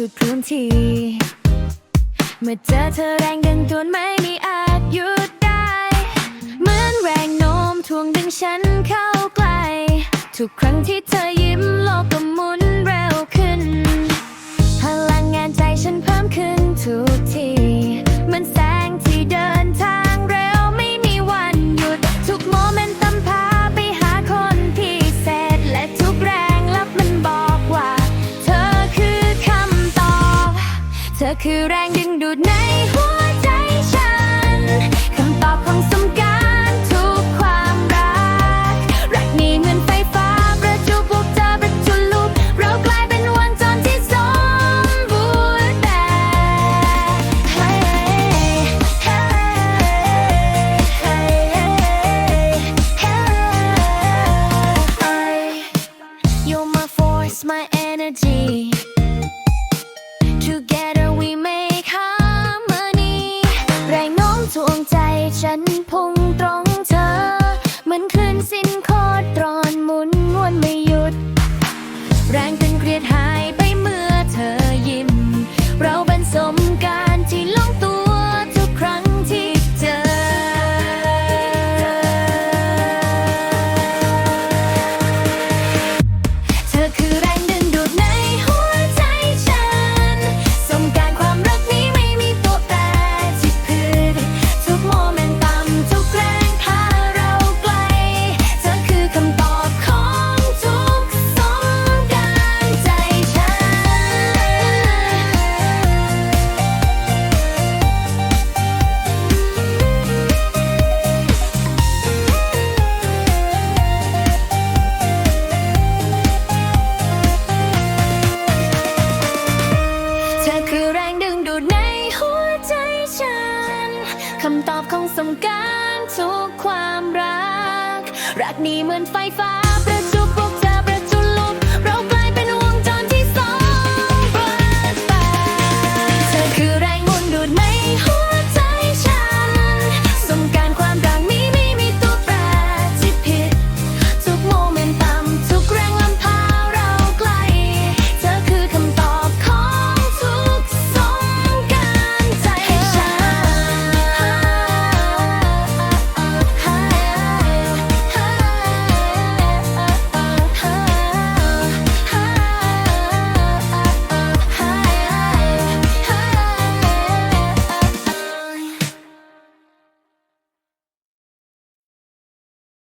ทุกพื้นที่ เมื่อเจอเธอแรงดึงดูดไม่มีอาจหยุดได้ เหมือนแรงโน้มถ่วงดึงฉันเข้าใกล้ ทุกครั้งที่เธอยิ้มลบ คือแรงดึงดูดในหัว ทวงใจฉันพุ่งตรง คำตอบของสมการทุกความรัก รักนี้เหมือนไฟฟ้า